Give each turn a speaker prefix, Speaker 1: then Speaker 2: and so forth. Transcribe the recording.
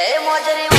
Speaker 1: এ মজরে